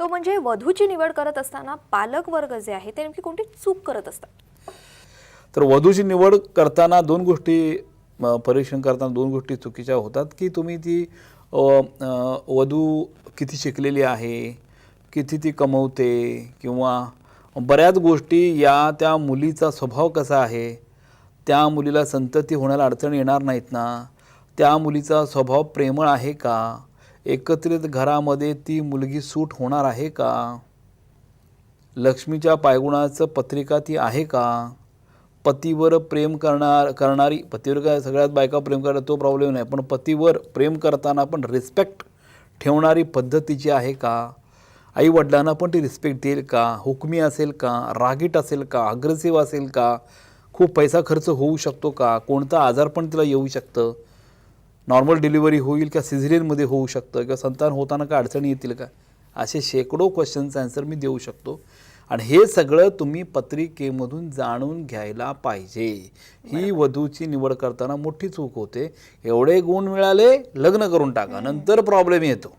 तो म्हणजे वधूची निवड करत असताना पालक वर्ग जे आहे ते नेमकी कोणती चूक करत असतात? तर वधूची निवड करताना दोन गोष्टी परीक्षण करताना दोन गोष्टी चुकीच्या होतात की तुम्ही ती वधू किती शिकलेली आहे किती ती कमवते किंवा बऱ्याच गोष्टी या त्या मुलीचा स्वभाव कसा आहे त्या मुलीला संतती होण्याला अडचण येणार नाहीत ना त्या मुलीचा स्वभाव प्रेमळ आहे का एकत्रित घरामध्ये ती मुलगी सूट होणार आहे का? लक्ष्मीच्या पायगुणाचं पत्रिका ती आहे का? पतीवर प्रेम करणार करणारी पतीवर काय सगळ्यात बायका प्रेम करणार तो प्रॉब्लेम नाही. पण पतीवर प्रेम करताना पण रिस्पेक्ट ठेवणारी पद्धतीची आहे का? आई वडिलांना पण ती रिस्पेक्ट देईल का? हुकमी असेल का? रागीट असेल का? अग्रेसिव्ह असेल का? खूप पैसा खर्च होऊ शकतो का? कोणता आजार पण तिला येऊ शकतं. नॉर्मल डिलिव्हरी होईल का सिझेरियनमध्ये होऊ शकतं किंवा संतान होताना काय अडचणी येतील का? असे शेकडो क्वेश्चनचं आन्सर मी देऊ शकतो. आणि हे सगळं तुम्ही पत्रिकेमधून जाणून घ्यायला पाहिजे. ही वधूची निवड करताना मोठी चूक होते. एवढे गुण मिळाले लग्न करून टाका. नंतर प्रॉब्लेम येतो.